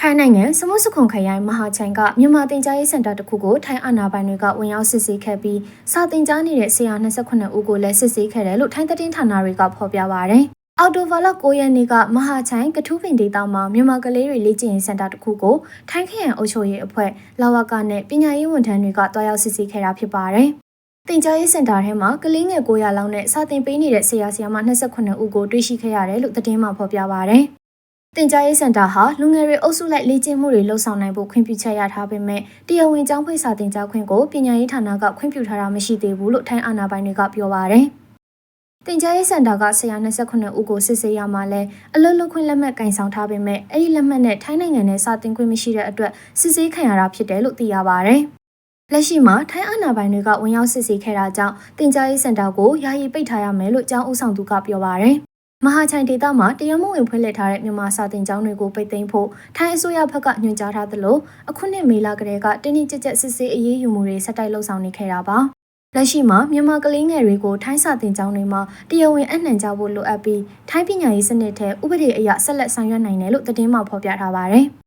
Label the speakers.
Speaker 1: ထိုင်းနိုင်ငံစမုစခွန်ခရိုင်မဟာချိုင်ကမြန်မာတင်ကြားရေးစင်တာတစ်ခုကိုထိုင်းအာဏာပိုင်တွေကဝင်ရောက်စစ်ဆေးခဲ့ပြီးစာတင်ကြားနေတဲ့ဆရာ28ဦးကိုလည်းစစ်ဆေးခဲ့တယ်လို့ထိုင်းသတင်းဌာနတွေကဖော်ပြပါရယ်။အော်တိုဗာလ9ရက်နေ့ကမဟာချိုင်ကထူးပင်ဒေသမှာမြန်မာကလေးတွေလေ့ကျင့်ရေးစင်တာတစ်ခုကိုထိုင်းခရိုင်အုပ်ချုပ်ရေးအဖွဲ့လာဝကနဲ့ပညာရေးဝန်ထမ်းတွေကတွားရောက်စစ်ဆေးခဲ့တာဖြစ်ပါတယ်။တင်ကြားရေးစင်တာထဲမှာကလေးငယ်900လောက်နဲ့စာတင်ပေးနေတဲ့ဆရာဆရာမ28ဦးကိုတွေ့ရှိခဲ့ရတယ်လို့သတင်းမှဖော်ပြပါရယ်။ တင်ကြားရေးစင်တာဟာလူငယ်တွေအုပ်စုလိုက်လေ့ကျင့်မှုတွေလှုပ်ဆောင်နိုင်ဖို့ခွင့်ပြုချက်ရထားပေမဲ့တရားဝင်ကျောင်းဖွင့်စာတင်ကြားခွင့်ကိုပညာရေးဌာနကခွင့်ပြုထားတာမရှိသေးဘူးလို့ထိုင်းအာဏာပိုင်တွေကပြောပါရယ်။တင်ကြားရေးစင်တာကဆရာ28ဦးကိုစစ်ဆေးရမှာလဲအလွတ်လွတ်ခွင့်လက်မှတ်ကင်ဆောင်ထားပေမဲ့အဲ့ဒီလက်မှတ်နဲ့ထိုင်းနိုင်ငံနဲ့စာတင်ခွင့်မရှိတဲ့အတွက်စစ်ဆေးခံရတာဖြစ်တယ်လို့သိရပါရယ်။လက်ရှိမှာထိုင်းအာဏာပိုင်တွေကဝင်ရောက်စစ်ဆေးခဲ့တာကြောင့်တင်ကြားရေးစင်တာကိုယာယီပိတ်ထားရမယ်လို့ကျောင်းဦးဆောင်သူကပြောပါရယ်။ မဟာချိုင်ဒေသမှာတရားမဝင်ဖွင့်လှစ်ထားတဲ့မြန်မာစာတင်ကျောင်းတွေကိုပိတ်သိမ်းဖို့ထိုင်းအစိုးရဘက်ကညွှန်ကြားထားသလိုအခုနှစ်မေလကတည်းကတင်းတင်းကြပ်ကြပ်စစ်ဆေးအရေးယူမှုတွေဆက်တိုက်လှုပ်ဆောင်နေခဲ့တာပါ။လက်ရှိမှာမြန်မာကလေးငယ်တွေကိုထိုင်းစာတင်ကျောင်းတွေမှာတရားဝင်အနှံကြဖို့လိုအပ်ပြီးထိုင်းပညာရေးစနစ်ထဲဥပဒေအရဆက်လက်ဆောင်ရွက်နိုင်တယ်လို့သတင်းမှဖော်ပြထားပါတယ်။